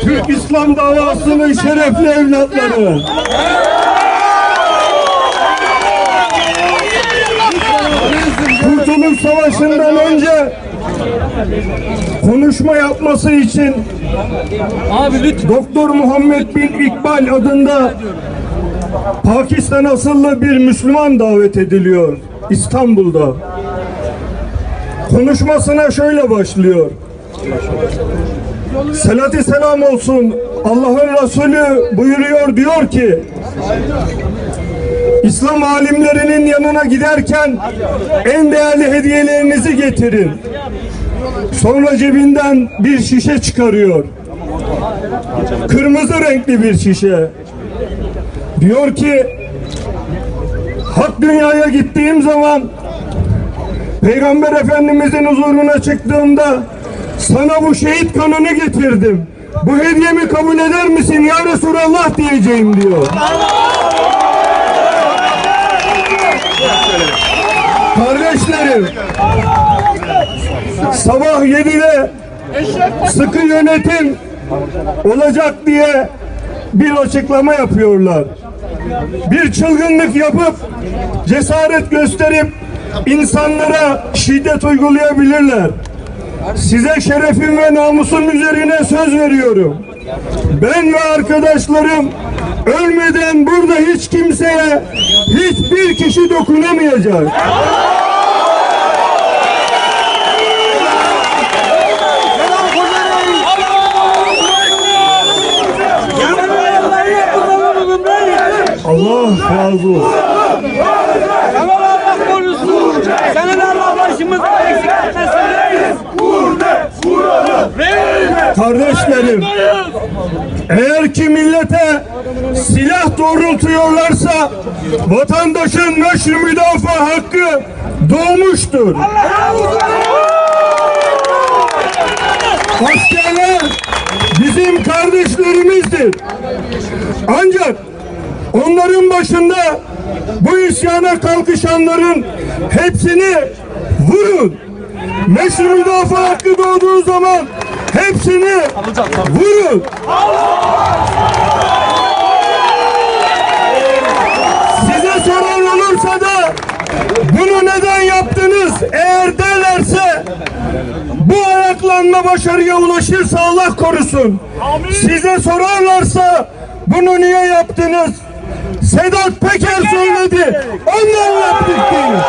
Türk İslam davasının şerefli evlatları. Kurtuluş Savaşı'ndan önce konuşma yapması için Doktor Muhammed bin İkbal adında Pakistan asıllı bir Müslüman davet ediliyor İstanbul'da. Konuşmasına şöyle başlıyor. Selat-ı selam olsun. Allah'ın Resulü buyuruyor diyor ki İslam alimlerinin yanına giderken en değerli hediyelerinizi getirin. Sonra cebinden bir şişe çıkarıyor. Kırmızı renkli bir şişe. Diyor ki Hak dünyaya gittiğim zaman Peygamber Efendimizin huzuruna çıktığımda sana bu şehit kanını getirdim. Bu hediyemi kabul eder misin ya Resulallah diyeceğim diyor. Kardeşlerim sabah 7'de sıkı yönetim olacak diye bir açıklama yapıyorlar. Bir çılgınlık yapıp cesaret gösterip insanlara şiddet uygulayabilirler. Size şerefim ve namusum üzerine söz veriyorum. Ben ve arkadaşlarım ölmeden burada hiç kimseye hiçbir kişi dokunamayacak. Allah razı olsun. Senin Allah başımızdan Kardeşlerim, eğer ki millete silah doğrultuyorlarsa vatandaşın meşru müdafaa hakkı doğmuştur. Askerler bizim kardeşlerimizdir. Ancak onların başında bu isyana kalkışanların hepsini vurun. Meşru müdafaa hakkı doğduğu zaman hepsini vurun. Size soran olursa da bunu neden yaptınız eğer derlerse bu ayaklanma başarıya ulaşırsa Allah korusun. Size sorarlarsa bunu niye yaptınız? Sedat Peker söyledi. Ondan yaptık diyor.